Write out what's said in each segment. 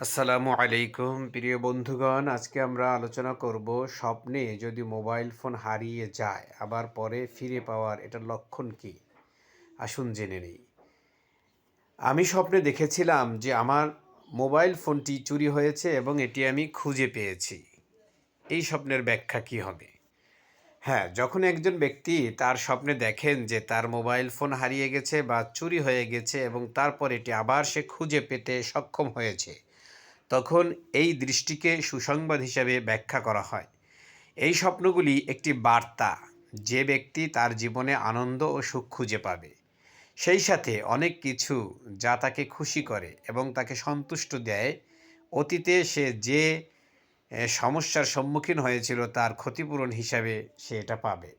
আসসালামু আলাইকুম, প্রিয় বন্ধুগণ। আজকে আমরা আলোচনা করব স্বপ্নে যদি মোবাইল ফোন হারিয়ে যায়, আবার পরে ফিরে পাওয়ার এটার লক্ষণ কি? আসুন জেনে নেই। আমি স্বপ্নে দেখেছিলাম যে আমার মোবাইল ফোনটি চুরি হয়েছে এবং এটি আমি খুঁজে পেয়েছি। এই স্বপ্নের ব্যাখ্যা কি হবে? হ্যাঁ যখন একজন ব্যক্তি তার স্বপ্নে দেখেন যে তার মোবাইল ফোন হারিয়ে গেছে বা চুরি হয়ে গেছে এবং তারপর এটি আবার সে খুঁজে পেতে সক্ষম হয়েছে তখন এই দৃষ্টিকে সুসংবাদ হিসাবে ব্যাখ্যা করা হয়। এই স্বপ্নগুলি একটি বার্তা, যে ব্যক্তি তার জীবনে আনন্দ ও সুখ খুঁজে পাবে। সেই সাথে অনেক কিছু যা তাকে খুশি করে এবং তাকে সন্তুষ্ট দেয়, অতীতে সে যে সমস্যার সম্মুখীন হয়েছিল তার ক্ষতিপূরণ হিসাবে সে এটা পাবে।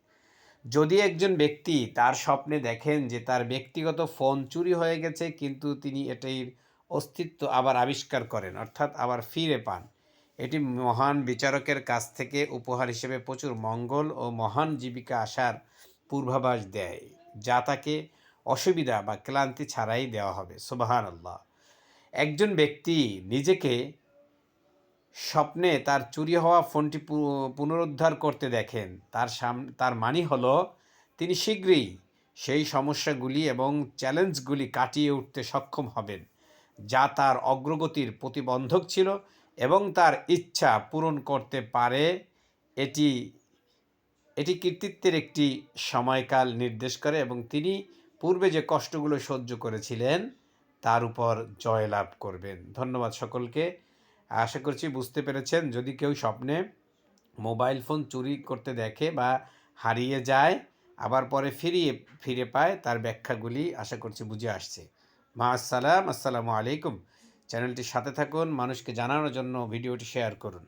যদি একজন ব্যক্তি তার স্বপ্নে দেখেন যে তার ব্যক্তিগত ফোন চুরি হয়ে গেছে, কিন্তু তিনি এটির অস্তিত্ব আবার আবিষ্কার করেন, অর্থাৎ আবার ফিরে পান। এটি মহান বিচারকের কাছ থেকে উপহার হিসেবে প্রচুর মঙ্গল ও মহান জীবিকা আসার পূর্বাভাস দেয়, যা তাকে অসুবিধা বা ক্লান্তি ছাড়াই দেওয়া হবে। সুবাহান আল্লাহ একজন ব্যক্তি নিজেকে স্বপ্নে তার চুরি হওয়া ফোনটি পুনরুদ্ধার করতে দেখেন, তার সাম, তার মানি হলো তিনি শীঘ্রই সেই সমস্যাগুলি এবং চ্যালেঞ্জগুলি কাটিয়ে উঠতে সক্ষম হবেন। যা তার অগ্রগতির প্রতিবন্ধক ছিল এবং তার ইচ্ছা পূরণ করতে পারে, এটি এটি কৃতিত্বের একটি সময়কাল নির্দেশ করে এবং তিনি পূর্বে যে কষ্টগুলো সহ্য করেছিলেন, তার উপর জয়লাভ করবেন। ধন্যবাদ সকলকে। আশা করছি বুঝতে পেরেছেন, যদি কেউ স্বপ্নে মোবাইল ফোন চুরি করতে দেখে বা হারিয়ে যায়, আবার পরে ফিরিয়ে, ফিরে পায়, তার ব্যাখ্যাগুলি আশা করছি বুঝে আসছে। মা আসসালাম আসসালামু আলাইকুম। চ্যানেলটির সাথে থাকুন মানুষকে জানানোর জন্য ভিডিওটি শেয়ার করুন।